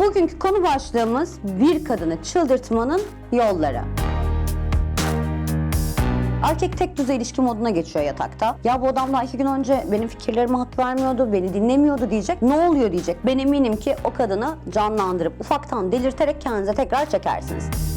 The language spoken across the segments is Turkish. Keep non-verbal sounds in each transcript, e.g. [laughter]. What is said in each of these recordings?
Bugünkü konu başlığımız bir kadını çıldırtmanın yolları. Erkek tek düzey ilişki moduna geçiyor yatakta. Ya bu adam daha iki gün önce benim fikirlerime hak vermiyordu, beni dinlemiyordu diyecek. Ne oluyor diyecek. Ben eminim ki o kadını canlandırıp ufaktan delirterek kendinize tekrar çekersiniz.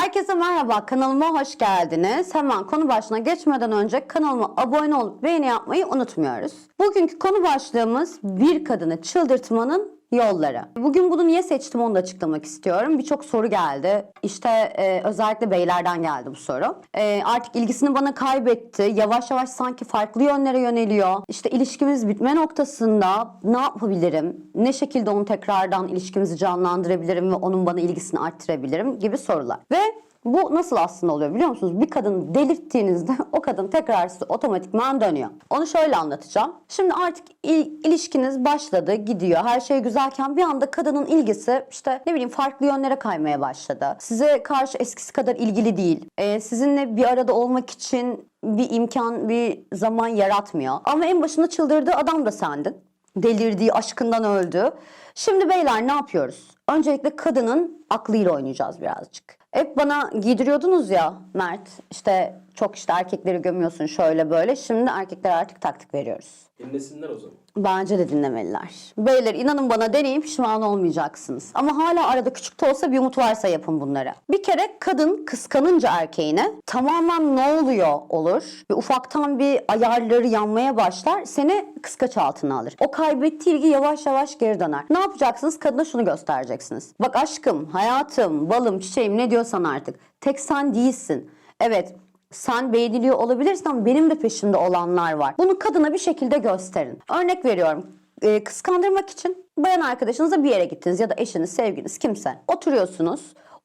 Herkese merhaba, kanalıma hoş geldiniz. Hemen konu başlığına geçmeden önce kanalıma abone olup beğeni yapmayı unutmuyoruz. Bugünkü konu başlığımız bir kadını çıldırtmanın yolları. Bugün bunu niye seçtim onu da açıklamak istiyorum. Birçok soru geldi. İşte e, özellikle beylerden geldi bu soru. E, artık ilgisini bana kaybetti. Yavaş yavaş sanki farklı yönlere yöneliyor. İşte ilişkimiz bitme noktasında ne yapabilirim? Ne şekilde onu tekrardan ilişkimizi canlandırabilirim ve onun bana ilgisini arttırabilirim gibi sorular. Ve bu nasıl aslında oluyor biliyor musunuz? Bir kadını delirttiğinizde [laughs] o kadın tekrar size otomatikman dönüyor. Onu şöyle anlatacağım. Şimdi artık il- ilişkiniz başladı, gidiyor. Her şey güzelken bir anda kadının ilgisi işte ne bileyim farklı yönlere kaymaya başladı. Size karşı eskisi kadar ilgili değil. Ee, sizinle bir arada olmak için bir imkan, bir zaman yaratmıyor. Ama en başında çıldırdığı adam da sendin. Delirdiği, aşkından öldü. Şimdi beyler ne yapıyoruz? Öncelikle kadının aklıyla oynayacağız birazcık. Hep bana giydiriyordunuz ya Mert işte çok işte erkekleri gömüyorsun şöyle böyle. Şimdi erkekler artık taktik veriyoruz. Dinlesinler o zaman. Bence de dinlemeliler. Beyler inanın bana deneyin pişman olmayacaksınız. Ama hala arada küçük de olsa bir umut varsa yapın bunları. Bir kere kadın kıskanınca erkeğine tamamen ne oluyor olur. Ve ufaktan bir ayarları yanmaya başlar. Seni kıskaç altına alır. O kaybettiği ilgi yavaş yavaş geri döner. Ne yapacaksınız? Kadına şunu göstereceksiniz. Bak aşkım, hayatım, balım, çiçeğim ne diyorsan artık. Tek sen değilsin. Evet sen beğeniliyor olabilirsin ama benim de peşimde olanlar var. Bunu kadına bir şekilde gösterin. Örnek veriyorum. Ee, kıskandırmak için bayan arkadaşınızla bir yere gittiniz ya da eşiniz, sevginiz kimse. Oturuyorsunuz.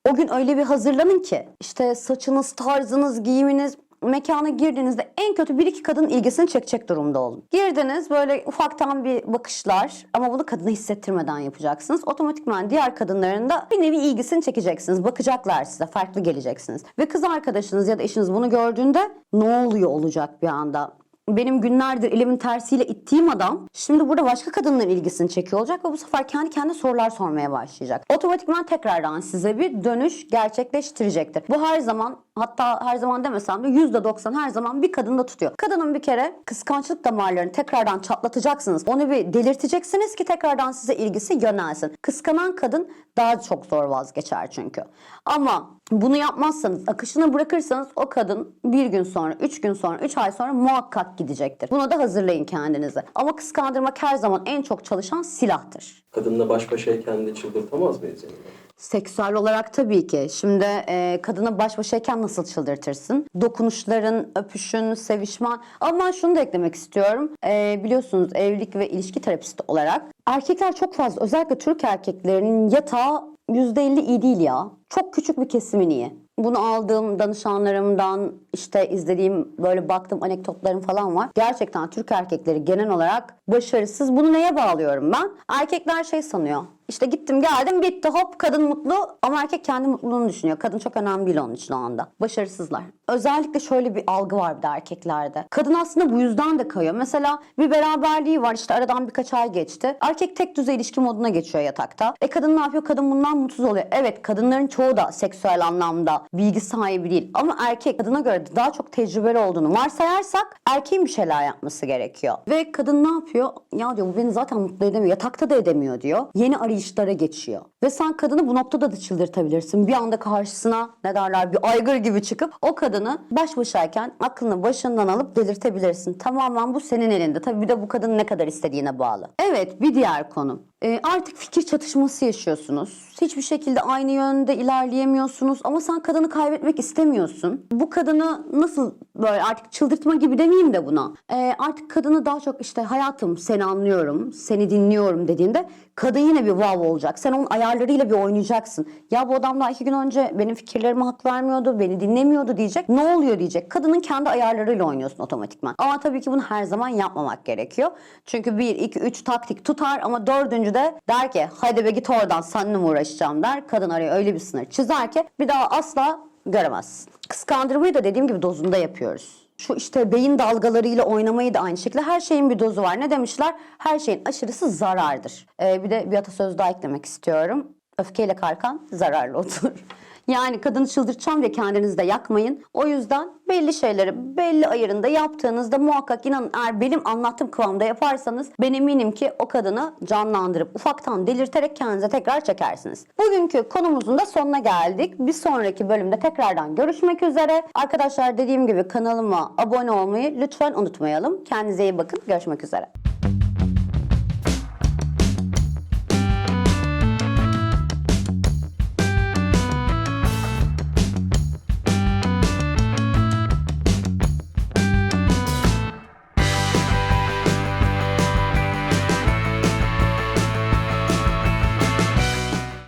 O gün öyle bir hazırlanın ki işte saçınız, tarzınız, giyiminiz mekana girdiğinizde en kötü bir iki kadının ilgisini çekecek durumda olun. Girdiniz böyle ufaktan bir bakışlar ama bunu kadına hissettirmeden yapacaksınız. Otomatikman diğer kadınların da bir nevi ilgisini çekeceksiniz. Bakacaklar size, farklı geleceksiniz. Ve kız arkadaşınız ya da eşiniz bunu gördüğünde ne oluyor olacak bir anda benim günlerdir elimin tersiyle ittiğim adam şimdi burada başka kadınların ilgisini çekiyor olacak ve bu sefer kendi kendine sorular sormaya başlayacak. Otomatikman tekrardan size bir dönüş gerçekleştirecektir. Bu her zaman hatta her zaman demesem de %90 her zaman bir kadında tutuyor. Kadının bir kere kıskançlık damarlarını tekrardan çatlatacaksınız. Onu bir delirteceksiniz ki tekrardan size ilgisi yönelsin. Kıskanan kadın daha çok zor vazgeçer çünkü. Ama bunu yapmazsanız, akışına bırakırsanız o kadın bir gün sonra, üç gün sonra, üç ay sonra muhakkak gidecektir. Buna da hazırlayın kendinizi. Ama kıskandırmak her zaman en çok çalışan silahtır. Kadınla baş başayken de çıldırtamaz mıyız yani? Seksüel olarak tabii ki. Şimdi e, kadına baş başayken nasıl çıldırtırsın? Dokunuşların, öpüşün, sevişmen. Ama ben şunu da eklemek istiyorum. E, biliyorsunuz evlilik ve ilişki terapisti olarak erkekler çok fazla özellikle Türk erkeklerinin yatağı %50 iyi değil ya. Çok küçük bir kesimin iyi. Bunu aldığım danışanlarımdan işte izlediğim böyle baktığım anekdotlarım falan var. Gerçekten Türk erkekleri genel olarak başarısız. Bunu neye bağlıyorum ben? Erkekler şey sanıyor. İşte gittim geldim bitti hop kadın mutlu ama erkek kendi mutluluğunu düşünüyor. Kadın çok önemli değil onun için o anda. Başarısızlar. Özellikle şöyle bir algı var bir de erkeklerde. Kadın aslında bu yüzden de kayıyor. Mesela bir beraberliği var işte aradan birkaç ay geçti. Erkek tek düzey ilişki moduna geçiyor yatakta. E kadın ne yapıyor? Kadın bundan mutsuz oluyor. Evet kadınların çoğu da seksüel anlamda bilgi sahibi değil. Ama erkek kadına göre daha çok tecrübeli olduğunu varsayarsak erkeğin bir şeyler yapması gerekiyor. Ve kadın ne yapıyor? Ya diyor bu beni zaten mutlu edemiyor. Yatakta da edemiyor diyor. Yeni arayışlara geçiyor. Ve sen kadını bu noktada da çıldırtabilirsin. Bir anda karşısına ne derler bir aygır gibi çıkıp o kadını baş başayken aklını başından alıp delirtebilirsin. Tamamen bu senin elinde. Tabii bir de bu kadının ne kadar istediğine bağlı. Evet bir diğer konu. Ee, artık fikir çatışması yaşıyorsunuz. Hiçbir şekilde aynı yönde ilerleyemiyorsunuz ama sen kadını kaybetmek istemiyorsun. Bu kadını nasıl böyle artık çıldırtma gibi demeyeyim de buna. Ee, artık kadını daha çok işte hayatım seni anlıyorum, seni dinliyorum dediğinde kadın yine bir wow olacak. Sen onun ayarlarıyla bir oynayacaksın. Ya bu adam daha iki gün önce benim fikirlerime hak vermiyordu, beni dinlemiyordu diyecek. Ne oluyor diyecek. Kadının kendi ayarlarıyla oynuyorsun otomatikman. Ama tabii ki bunu her zaman yapmamak gerekiyor. Çünkü bir, iki, üç taktik tutar ama dördüncü de der ki hadi be git oradan seninle mi uğraşacağım der. Kadın araya öyle bir sınır çizer ki bir daha asla göremezsin. Kıskandırmayı da dediğim gibi dozunda yapıyoruz. Şu işte beyin dalgalarıyla oynamayı da aynı şekilde her şeyin bir dozu var. Ne demişler? Her şeyin aşırısı zarardır. Ee, bir de bir atasöz daha eklemek istiyorum. Öfkeyle kalkan zararlı otur. [laughs] Yani kadını çıldırtacağım diye kendinizi de yakmayın. O yüzden belli şeyleri belli ayarında yaptığınızda muhakkak inanın eğer benim anlattığım kıvamda yaparsanız ben eminim ki o kadını canlandırıp ufaktan delirterek kendinize tekrar çekersiniz. Bugünkü konumuzun da sonuna geldik. Bir sonraki bölümde tekrardan görüşmek üzere. Arkadaşlar dediğim gibi kanalıma abone olmayı lütfen unutmayalım. Kendinize iyi bakın. Görüşmek üzere.